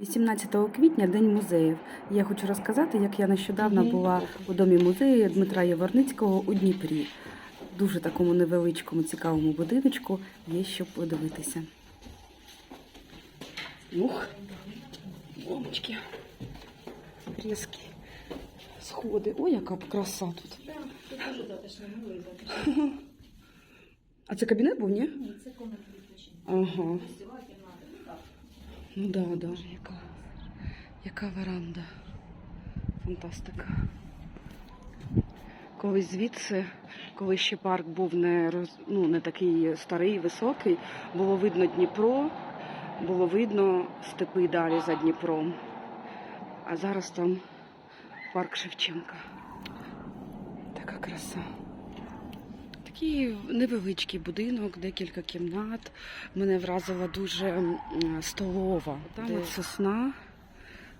18 квітня День музеїв. Я хочу розказати, як я нещодавно була у домі музею Дмитра Яворницького у Дніпрі. Дуже такому невеличкому цікавому будиночку є що подивитися. Ух, бомбочки, різкі сходи. Ой, яка б краса тут. А це кабінет був, ні? Ні, це комната відпочинку. Ага. Гостьова кімната. Ну так. Ну да, да. Яка, яка веранда. Фантастика. Колись звідси, коли ще парк був не, роз, ну, не такий старий, високий, було видно Дніпро, було видно степи далі за Дніпром. А зараз там парк Шевченка. Така краса. Такий невеличкий будинок, декілька кімнат. Мене вразила дуже столова. Там Де? от сосна,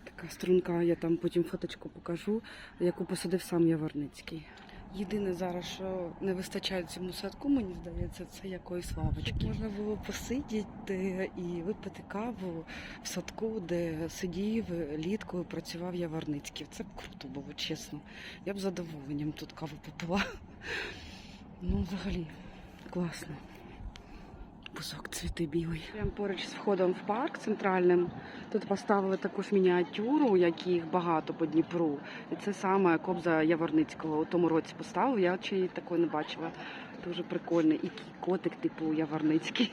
така струнка, я там потім фоточку покажу, яку посадив сам Яворницький. Єдине зараз, що не вистачає цьому садку, мені здається, це якоїсь лавочки. Щоб можна було посидіти і випити каву в садку, де сидів літкою, працював Яворницький. Це б круто було, чесно. Я б задоволенням тут каву попила. Ну, взагалі, класно. Кусок цвіти білий. Прямо поруч з входом в парк центральним. Тут поставили таку ж мініатюру, яких багато по Дніпру. І це саме Кобза Яворницького у тому році поставив. Я ще її такої не бачила. Дуже прикольний. І котик, типу Яворницький.